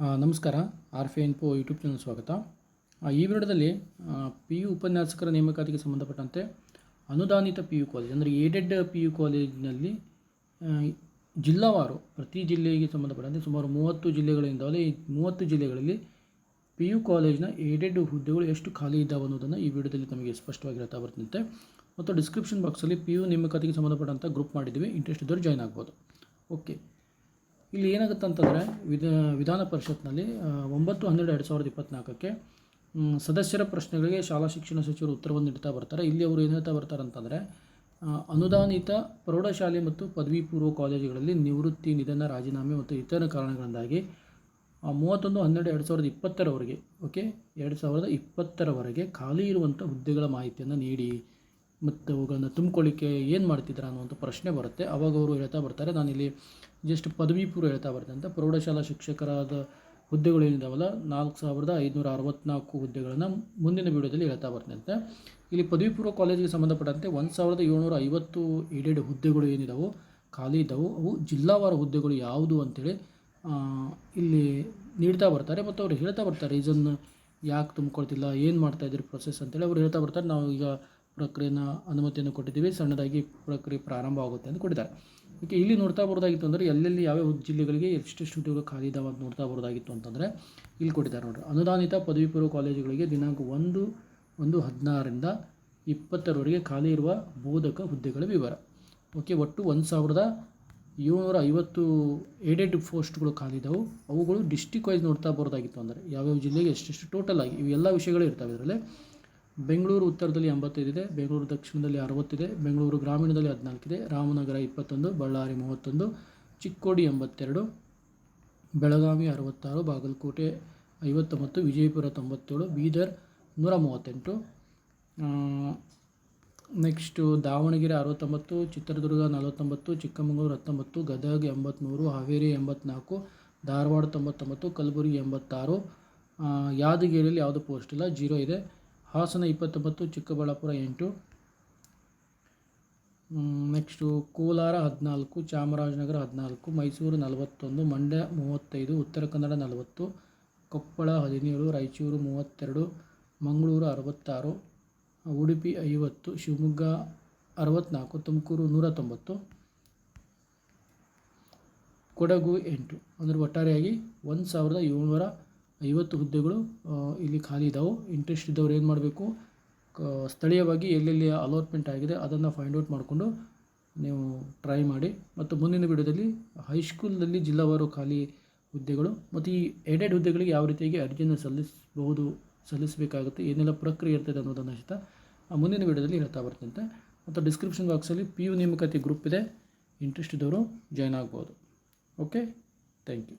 ನಮಸ್ಕಾರ. ಆರ್ ಫೆ info YouTube channel ಸ್ವಾಗತ. ಈ ವಿಡಿಯೋದಲ್ಲಿ ಪಿ ಯು ಉಪನ್ಯಾಸಕರ ನೇಮಕಾತಿಗೆ ಸಂಬಂಧಪಟ್ಟಂತೆ ಅನುದಾನಿತ ಪಿ ಯು ಕಾಲೇಜ್ ಅಂದರೆ ಏಡೆಡ್ ಪಿ ಯು ಕಾಲೇಜಿನಲ್ಲಿ ಜಿಲ್ಲಾವಾರು, ಪ್ರತಿ ಜಿಲ್ಲೆಗೆ ಸಂಬಂಧಪಟ್ಟಂತೆ ಸುಮಾರು ಮೂವತ್ತು ಜಿಲ್ಲೆಗಳಿಂದಲೇ ಮೂವತ್ತು ಜಿಲ್ಲೆಗಳಲ್ಲಿ ಪಿ ಯು ಕಾಲೇಜ್ನ ಏಡೆಡ್ ಹುದ್ದೆಗಳು ಎಷ್ಟು ಖಾಲಿ ಇದ್ದಾವೆ ಅನ್ನೋದನ್ನು ಈ ವಿಡಿಯೋದಲ್ಲಿ ನಮಗೆ ಸ್ಪಷ್ಟವಾಗಿ ಹೇಳ್ತಾ ಬರ್ತಂತೆ. ಮತ್ತು ಡಿಸ್ಕ್ರಿಪ್ಷನ್ ಬಾಕ್ಸಲ್ಲಿ ಪಿ ಯು ನೇಮಕಾತಿಗೆ ಸಂಬಂಧಪಟ್ಟಂಥ ಗ್ರೂಪ್ ಮಾಡಿದ್ದೀವಿ. ಇಂಟ್ರೆಸ್ಟ್ ಇದ್ದವರು ಜಾಯ್ನ್ ಆಗ್ಬೋದು. ಓಕೆ ಇಲ್ಲಿ ಏನಾಗುತ್ತೆ ಅಂತಂದರೆ ವಿಧ, ವಿಧಾನ ಪರಿಷತ್ನಲ್ಲಿ ಒಂಬತ್ತು ಹನ್ನೆರಡು ಎರಡು ಸಾವಿರದ ಇಪ್ಪತ್ತ್ನಾಲ್ಕಕ್ಕೆ ಸದಸ್ಯರ ಪ್ರಶ್ನೆಗಳಿಗೆ ಶಾಲಾ ಶಿಕ್ಷಣ ಸಚಿವರು ಉತ್ತರವನ್ನು ನೀಡ್ತಾ ಬರ್ತಾರೆ. ಇಲ್ಲಿ ಅವರು ಏನು ಹೇಳ್ತಾ ಬರ್ತಾರೆ ಅಂತಂದರೆ ಅನುದಾನಿತ ಪ್ರೌಢಶಾಲೆ ಮತ್ತು ಪದವಿ ಪೂರ್ವ ಕಾಲೇಜುಗಳಲ್ಲಿ ನಿವೃತ್ತಿ, ನಿಧನ, ರಾಜೀನಾಮೆ ಮತ್ತು ಇತರ ಕಾರಣಗಳಿಂದಾಗಿ ಮೂವತ್ತೊಂದು ಹನ್ನೆರಡು ಎರಡು ಸಾವಿರದ ಇಪ್ಪತ್ತರವರೆಗೆ ಓಕೆ, ಎರಡು ಸಾವಿರದ ಇಪ್ಪತ್ತರವರೆಗೆ ಖಾಲಿ ಇರುವಂಥ ಹುದ್ದೆಗಳ ಮಾಹಿತಿಯನ್ನು ನೀಡಿ ಮತ್ತು ಅವುಗಳನ್ನು ತುಂಬಿಕೊಳ್ಳಿಕ್ಕೆ ಏನು ಮಾಡ್ತಿದ್ದಾರೆ ಅನ್ನುವಂಥ ಪ್ರಶ್ನೆ ಬರುತ್ತೆ. ಅವಾಗ ಅವರು ಹೇಳ್ತಾ ಬರ್ತಾರೆ, ನಾನಿಲ್ಲಿ ಜಸ್ಟ್ ಪದವಿ ಪೂರ್ವ ಹೇಳ್ತಾ ಬರ್ತೇನೆ ಅಂತ. ಪ್ರೌಢಶಾಲಾ ಶಿಕ್ಷಕರಾದ ಹುದ್ದೆಗಳು ಏನಿದಾವಲ್ಲ, ನಾಲ್ಕು ಸಾವಿರದ ಐದುನೂರ ಅರವತ್ತ್ನಾಲ್ಕು ಹುದ್ದೆಗಳನ್ನು ಮುಂದಿನ ವಿಡಿಯೋದಲ್ಲಿ ಹೇಳ್ತಾ ಬರ್ತೇನೆ ಇಲ್ಲಿ ಪದವಿ ಪೂರ್ವ ಕಾಲೇಜಿಗೆ ಸಂಬಂಧಪಟ್ಟಂತೆ ಒಂದು ಸಾವಿರದ ಏಳ್ನೂರ ಐವತ್ತು ಏಡೆಡ್ ಹುದ್ದೆಗಳು ಏನಿದಾವೋ, ಖಾಲಿ ಇದ್ದಾವೆ, ಅವು ಜಿಲ್ಲಾವಾರ ಹುದ್ದೆಗಳು ಯಾವುದು ಅಂತೇಳಿ ಇಲ್ಲಿ ನೀಡ್ತಾ ಬರ್ತಾರೆ. ಮತ್ತು ಅವ್ರು ಹೇಳ್ತಾ ಬರ್ತಾರೆ ರೀಸನ್ ಯಾಕೆ ತುಂಬಿಕೊಳ್ತಿಲ್ಲ, ಏನು ಮಾಡ್ತಾ ಇದ್ದೀರಿ ಪ್ರೊಸೆಸ್ ಅಂತೇಳಿ. ಅವ್ರು ಹೇಳ್ತಾ ಬರ್ತಾರೆ ನಾವು ಈಗ ಪ್ರಕ್ರಿಯೆನ ಅನುಮತಿಯನ್ನು ಕೊಟ್ಟಿದ್ದೀವಿ, ಸಣ್ಣದಾಗಿ ಪ್ರಕ್ರಿಯೆ ಪ್ರಾರಂಭ ಆಗುತ್ತೆ ಅಂತ ಕೊಟ್ಟಿದ್ದಾರೆ. ಓಕೆ, ಇಲ್ಲಿ ನೋಡ್ತಾ ಬರೋದಾಗಿತ್ತು ಅಂದರೆ ಎಲ್ಲೆಲ್ಲಿ ಯಾವ್ಯಾವ ಜಿಲ್ಲೆಗಳಿಗೆ ಎಷ್ಟೆಷ್ಟು ಉದ್ಯೋಗ ಖಾಲಿ ಇದಾವೆ ಅಂತ ನೋಡ್ತಾ ಬರೋದಾಗಿತ್ತು ಅಂತಂದರೆ ಇಲ್ಲಿ ಕೊಟ್ಟಿದ್ದಾರೆ ನೋಡಿರಿ. ಅನುದಾನಿತ ಪದವಿ ಪೂರ್ವ ಕಾಲೇಜುಗಳಿಗೆ ದಿನಾಂಕ ಒಂದು ಒಂದು ಹದಿನಾರರಿಂದ ಇಪ್ಪತ್ತರವರೆಗೆ ಖಾಲಿ ಇರುವ ಬೋಧಕ ಹುದ್ದೆಗಳ ವಿವರ. ಓಕೆ, ಒಟ್ಟು ಒಂದು ಸಾವಿರದ ಏಳ್ನೂರ ಐವತ್ತು ಏಡೆಡ್ ಪೋಸ್ಟ್ಗಳು ಖಾಲಿ ಇದ್ದಾವೆ ಅವುಗಳು ಡಿಸ್ಟಿಕ್ ವೈಸ್ ನೋಡ್ತಾ ಬರೋದಾಗಿತ್ತು ಅಂದರೆ ಯಾವ್ಯಾವ ಜಿಲ್ಲೆಗೆ ಎಷ್ಟೆಷ್ಟು ಟೋಟಲ್ ಆಗಿ ಇವೆಲ್ಲ ವಿಷಯಗಳು ಇರ್ತವೆ ಇದರಲ್ಲಿ. ಬೆಂಗಳೂರು ಉತ್ತರದಲ್ಲಿ ಎಂಬತ್ತೈದಿದೆ, ಬೆಂಗಳೂರು ದಕ್ಷಿಣದಲ್ಲಿ ಅರವತ್ತಿದೆ, ಬೆಂಗಳೂರು ಗ್ರಾಮೀಣದಲ್ಲಿ ಹದಿನಾಲ್ಕಿದೆ, ರಾಮನಗರ ಇಪ್ಪತ್ತೊಂದು, ಬಳ್ಳಾರಿ ಮೂವತ್ತೊಂದು, ಚಿಕ್ಕೋಡಿ ಎಂಬತ್ತೆರಡು, ಬೆಳಗಾವಿ ಅರವತ್ತಾರು, ಬಾಗಲಕೋಟೆ ಐವತ್ತೊಂಬತ್ತು, ವಿಜಯಪುರ ತೊಂಬತ್ತೇಳು, ಬೀದರ್ ನೂರ ಮೂವತ್ತೆಂಟು. ನೆಕ್ಸ್ಟು ದಾವಣಗೆರೆ ಅರವತ್ತೊಂಬತ್ತು, ಚಿತ್ರದುರ್ಗ ನಲವತ್ತೊಂಬತ್ತು, ಚಿಕ್ಕಮಗಳೂರು ಹತ್ತೊಂಬತ್ತು, ಗದಗ ಎಂಬತ್ತ್ಮೂರು ಹಾವೇರಿ ಎಂಬತ್ನಾಲ್ಕು, ಧಾರವಾಡ ತೊಂಬತ್ತೊಂಬತ್ತು, ಕಲಬುರಗಿ ಎಂಬತ್ತಾರು. ಯಾದಗಿರಿಯಲ್ಲಿ ಯಾವುದೂ ಪೋಸ್ಟ್ ಇಲ್ಲ, ಜೀರೋ ಇದೆ. ಹಾಸನ ಇಪ್ಪತ್ತೊಂಬತ್ತು, ಚಿಕ್ಕಬಳ್ಳಾಪುರ ಎಂಟು. ನೆಕ್ಸ್ಟು ಕೋಲಾರ ಹದಿನಾಲ್ಕು, ಚಾಮರಾಜನಗರ ಹದಿನಾಲ್ಕು, ಮೈಸೂರು ನಲವತ್ತೊಂದು, ಮಂಡ್ಯ ಮೂವತ್ತೈದು, ಉತ್ತರ ಕನ್ನಡ ನಲವತ್ತು, ಕೊಪ್ಪಳ ಹದಿನೇಳು, ರಾಯಚೂರು ಮೂವತ್ತೆರಡು, ಮಂಗಳೂರು ಅರವತ್ತಾರು, ಉಡುಪಿ ಐವತ್ತು, ಶಿವಮೊಗ್ಗ ಅರವತ್ತ್ನಾಲ್ಕು ತುಮಕೂರು ನೂರ ತೊಂಬತ್ತು ಕೊಡಗು ಎಂಟು. ಅಂದರೆ ಒಟ್ಟಾರೆಯಾಗಿ ಒಂದು ಸಾವಿರದ ಏಳ್ನೂರ ಐವತ್ತು ಹುದ್ದೆಗಳು ಇಲ್ಲಿ ಖಾಲಿ ಇದ್ದಾವೆ ಇಂಟ್ರೆಸ್ಟ್ ಇದ್ದವ್ರು ಏನು ಮಾಡಬೇಕು? ಸ್ಥಳೀಯವಾಗಿ ಎಲ್ಲೆಲ್ಲಿ ಅಲಾಟ್ಮೆಂಟ್ ಆಗಿದೆ ಅದನ್ನು ಫೈಂಡ್ ಔಟ್ ಮಾಡಿಕೊಂಡು ನೀವು ಟ್ರೈ ಮಾಡಿ. ಮತ್ತು ಮುಂದಿನ ವಿಡಿಯೋದಲ್ಲಿ ಹೈಸ್ಕೂಲ್ನಲ್ಲಿ ಜಿಲ್ಲಾವಾರು ಖಾಲಿ ಹುದ್ದೆಗಳು ಮತ್ತು ಈ ಎಡೆಡ್ ಹುದ್ದೆಗಳಿಗೆ ಯಾವ ರೀತಿಯಾಗಿ ಅರ್ಜಿಯನ್ನು ಸಲ್ಲಿಸಬಹುದು, ಸಲ್ಲಿಸಬೇಕಾಗುತ್ತೆ, ಏನೆಲ್ಲ ಪ್ರಕ್ರಿಯೆ ಇರ್ತದೆ ಅನ್ನೋದನ್ನು ಸಹಿತ ಆ ಮುಂದಿನ ವಿಡಿಯೋದಲ್ಲಿ ಹೇಳ್ತಾ ಬರ್ತಂತೆ ಮತ್ತು ಡಿಸ್ಕ್ರಿಪ್ಷನ್ ಬಾಕ್ಸಲ್ಲಿ ಪಿ ಯು ನೇಮಕಾತಿ ಗ್ರೂಪ್ ಇದೆ. ಇಂಟ್ರೆಸ್ಟ್ ಇದ್ದವರು ಜಾಯ್ನ್ ಆಗ್ಬೋದು. Okay thank you